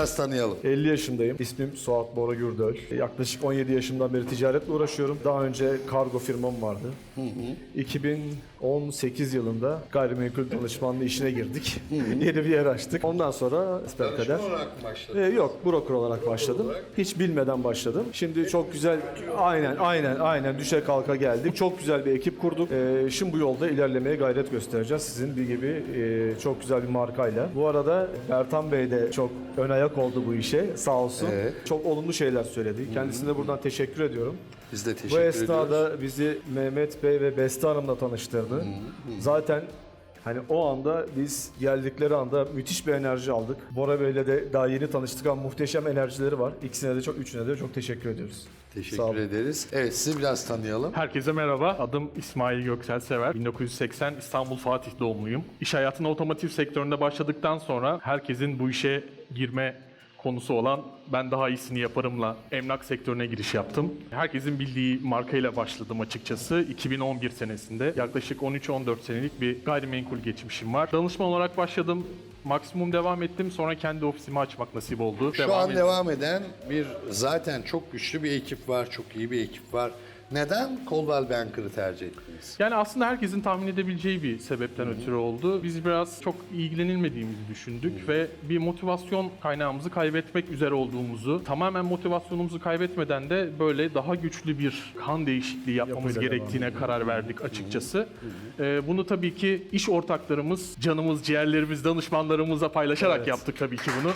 biraz tanıyalım. 50 yaşındayım. İsmim Suat Bora Gürdöl. Yaklaşık 17 yaşımdan beri ticaretle uğraşıyorum. Daha önce kargo firmam vardı. 2018 yılında gayrimenkul danışmanlığı işine girdik. Yeni bir yer açtık. Ondan sonra kadar. olarak mı başladı? Ee, yok, broker olarak başladım. Hiç bilmeden başladım. Şimdi çok güzel, aynen, aynen, aynen düşe kalka geldik. Çok güzel bir ekip kurduk. Ee, şimdi bu yolda ilerlemeye gayret göstereceğiz. Sizin bir gibi e, çok güzel bir markayla. Bu arada Bertan Bey de çok ön ayak oldu bu işe, sağ olsun. Evet. Çok olumlu şeyler söyledi. Kendisine buradan teşekkür ediyorum. Biz de teşekkür Bu ediyoruz. esnada bizi Mehmet Bey ve Beste Hanım'la tanıştırdı. Zaten hani o anda biz geldikleri anda müthiş bir enerji aldık. Bora Bey'le de daha yeni tanıştık ama muhteşem enerjileri var. İkisine de çok, üçüne de çok teşekkür ediyoruz. Teşekkür ederiz. Evet sizi biraz tanıyalım. Herkese merhaba. Adım İsmail Göksel Sever. 1980 İstanbul Fatih doğumluyum. İş hayatına otomotiv sektöründe başladıktan sonra herkesin bu işe girme konusu olan ben daha iyisini yaparımla emlak sektörüne giriş yaptım. Herkesin bildiği markayla başladım açıkçası. 2011 senesinde yaklaşık 13-14 senelik bir gayrimenkul geçmişim var. Danışman olarak başladım. Maksimum devam ettim. Sonra kendi ofisimi açmak nasip oldu. Şu an ettim. devam eden bir zaten çok güçlü bir ekip var, çok iyi bir ekip var. Neden Coldwell Banker'ı tercih ettiniz? Yani aslında herkesin tahmin edebileceği bir sebepten ötürü oldu. Biz biraz çok ilgilenilmediğimizi düşündük ve bir motivasyon kaynağımızı kaybetmek üzere olduğumuzu, tamamen motivasyonumuzu kaybetmeden de böyle daha güçlü bir kan değişikliği yapmamız Yapıyla gerektiğine karar verdik açıkçası. Ee, bunu tabii ki iş ortaklarımız, canımız, ciğerlerimiz, danışmanlarımızla paylaşarak Evet. yaptık tabii ki bunu.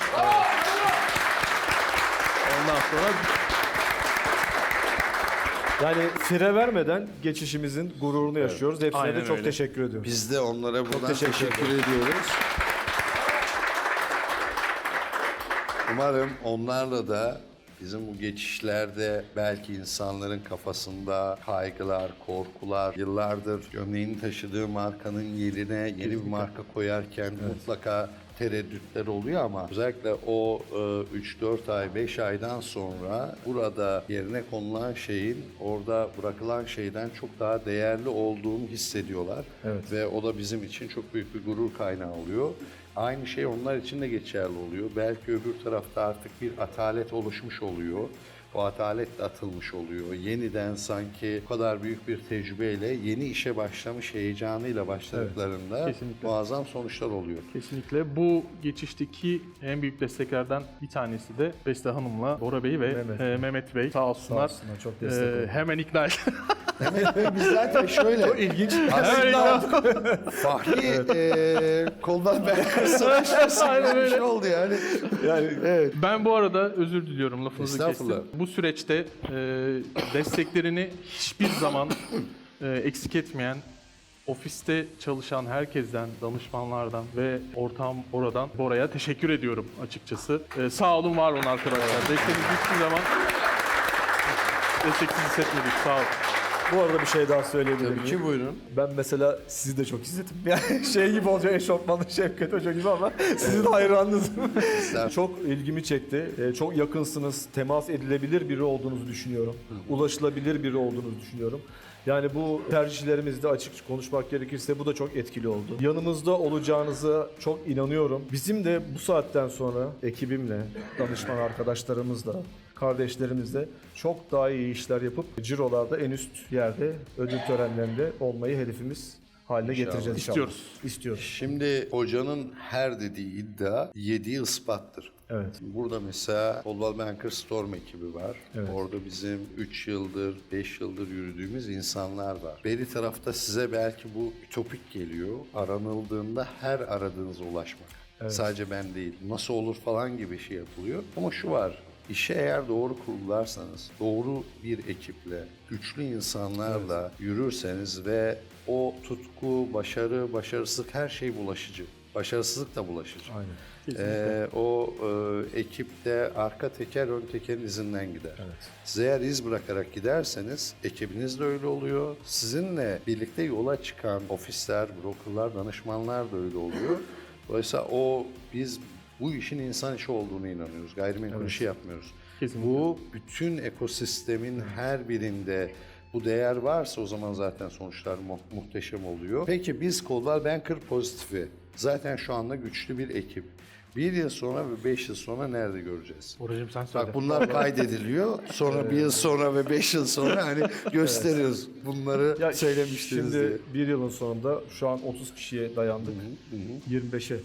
Ondan sonra Yani fire vermeden geçişimizin gururunu yaşıyoruz. Hepsine Aynen de çok öyle. teşekkür ediyoruz. Biz de onlara buradan teşekkür teşekkür, ediyoruz. Umarım onlarla da bizim bu geçişlerde belki insanların kafasında kaygılar, korkular, yıllardır gömleğini taşıdığı markanın yerine yeni bir marka koyarken mutlaka tereddütler oluyor ama özellikle o e, 3-4 ay, 5 aydan sonra burada yerine konulan şeyin orada bırakılan şeyden çok daha değerli olduğunu hissediyorlar. Evet. Ve o da bizim için çok büyük bir gurur kaynağı oluyor. Aynı şey onlar için de geçerli oluyor. Belki öbür tarafta artık bir atalet oluşmuş oluyor. O atalet de atılmış oluyor. Yeniden sanki o kadar büyük bir tecrübeyle yeni işe başlamış heyecanıyla başladıklarında kesinlikle. muazzam sonuçlar oluyor. Kesinlikle bu geçişteki en büyük desteklerden bir tanesi de Beste Hanım'la Bora Bey ve Mehmet. Mehmet, Bey. Sağ olsunlar. Sağ olsunlar, çok destek oldu. hemen ikna et- Evet ve biz zaten şöyle İlginç. aslında Fahri e, koldan ben savaşması Aynen gibi bir şey oldu yani. Yani Evet. Ben bu arada özür diliyorum lafınızı kestim. Bu süreçte e, desteklerini hiçbir zaman e, eksik etmeyen ofiste çalışan herkesten, danışmanlardan ve ortağım oradan Bora'ya teşekkür ediyorum açıkçası. E, sağ olun, var olun arkadaşlar. Desteğiniz hiçbir zaman desteksiz hissetmedik. Sağ olun. Bu arada bir şey daha söyleyebilir Tabii miyim? ki buyurun. Ben mesela sizi de çok izledim. Yani şey gibi olacak eşofmanlı Şevket Hoca gibi ama sizin hayranınızım. Çok ilgimi çekti. Ee, Çok yakınsınız. Temas edilebilir biri olduğunuzu düşünüyorum. Ulaşılabilir biri olduğunuzu düşünüyorum. Yani bu tercihlerimizde açık konuşmak gerekirse bu da çok etkili oldu. Yanımızda olacağınıza çok inanıyorum. Bizim de bu saatten sonra ekibimle, danışman arkadaşlarımızla, kardeşlerimizle çok daha iyi işler yapıp cirolarda en üst yerde ödül törenlerinde olmayı hedefimiz haline getireceğiz inşallah. İstiyoruz. İstiyoruz. Şimdi hocanın her dediği iddia yediği ispattır. Evet. Burada mesela Coldwell Banker Storm ekibi var. Evet. Orada bizim 3 yıldır, 5 yıldır yürüdüğümüz insanlar var. Beri tarafta size belki bu ütopik geliyor. Aranıldığında her aradığınıza ulaşmak. Sadece ben değil. Nasıl olur falan gibi şey yapılıyor. Ama şu var. İşe eğer doğru kurgularsanız, doğru bir ekiple, güçlü insanlarla yürürseniz ve o tutku, başarı, başarısızlık her şey bulaşıcı. Başarısızlık da bulaşıcı. Aynen. Ee, o e, ekipte arka teker ön tekerin izinden gider. Siz eğer iz bırakarak giderseniz ekibiniz de öyle oluyor. Sizinle birlikte yola çıkan ofisler, brokerlar, danışmanlar da öyle oluyor. Dolayısıyla o biz bu işin insan işi olduğunu inanıyoruz. Gayrimenkul işi yapmıyoruz. Kesinlikle. Bu bütün ekosistemin her birinde bu değer varsa o zaman zaten sonuçlar mu- muhteşem oluyor. Peki biz Coldwell Banker pozitifi zaten şu anda güçlü bir ekip. Bir yıl sonra ve beş yıl sonra nerede göreceğiz? Buracığım sen söyle. Bak bunlar kaydediliyor. Sonra bir yıl sonra ve beş yıl sonra hani gösteriyoruz. Bunları Ya söylemiştiniz Şimdi diye. bir yılın sonunda şu an 30 kişiye dayandık. 25'e.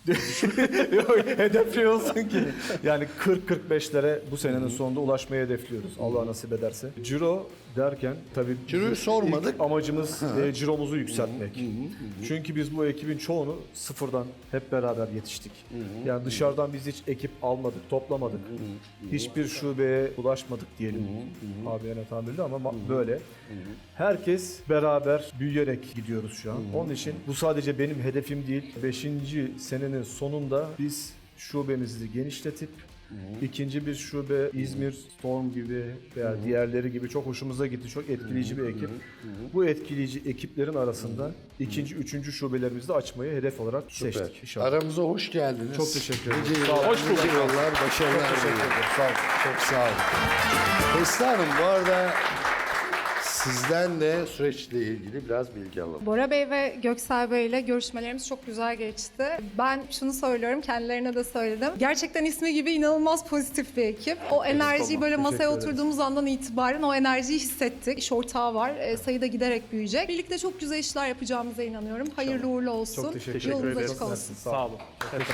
Yok, hedefliyorsun ki. Yani 40-45'lere bu senenin sonunda ulaşmayı hedefliyoruz. Allah nasip ederse. Ciro derken tabii Ciro'yu ilk sormadık. amacımız e, ciromuzu yükseltmek. Çünkü biz bu ekibin çoğunu sıfırdan hep beraber yetiştik. Yani dışarıdan biz hiç ekip almadık, toplamadık. Hiçbir şubeye ulaşmadık diyelim. Abiyene tabirle ama ma- böyle. Herkes beraber büyüyerek gidiyoruz şu an. Onun için bu sadece benim hedefim değil. 5. senenin sonunda biz şubemizi genişletip ikinci bir şube İzmir Storm gibi veya diğerleri gibi çok hoşumuza gitti. Çok etkileyici bir ekip. Bu etkileyici ekiplerin arasında ikinci, üçüncü şubelerimizi de açmayı hedef olarak seçtik. inşallah. Aramıza hoş geldiniz. Çok teşekkür ederim. Nice Sağ olun. Hoş bulduk. yıllar, başarılar Teşekkür diliyorum. ederim. Sağ olun. Çok sağ olun. Hanım bu arada sizden de süreçle ilgili biraz bilgi alalım. Bora Bey ve Göksel Bey ile görüşmelerimiz çok güzel geçti. Ben şunu söylüyorum, kendilerine de söyledim. Gerçekten ismi gibi inanılmaz pozitif bir ekip. O enerjiyi böyle masaya ederiz. oturduğumuz andan itibaren o enerjiyi hissettik. İş ortağı var, e, sayı da giderek büyüyecek. Birlikte çok güzel işler yapacağımıza inanıyorum. Hayırlı uğurlu olsun. Çok teşekkür Yolunuz ederim. açık olsun. Sağ olun. Sağ olun.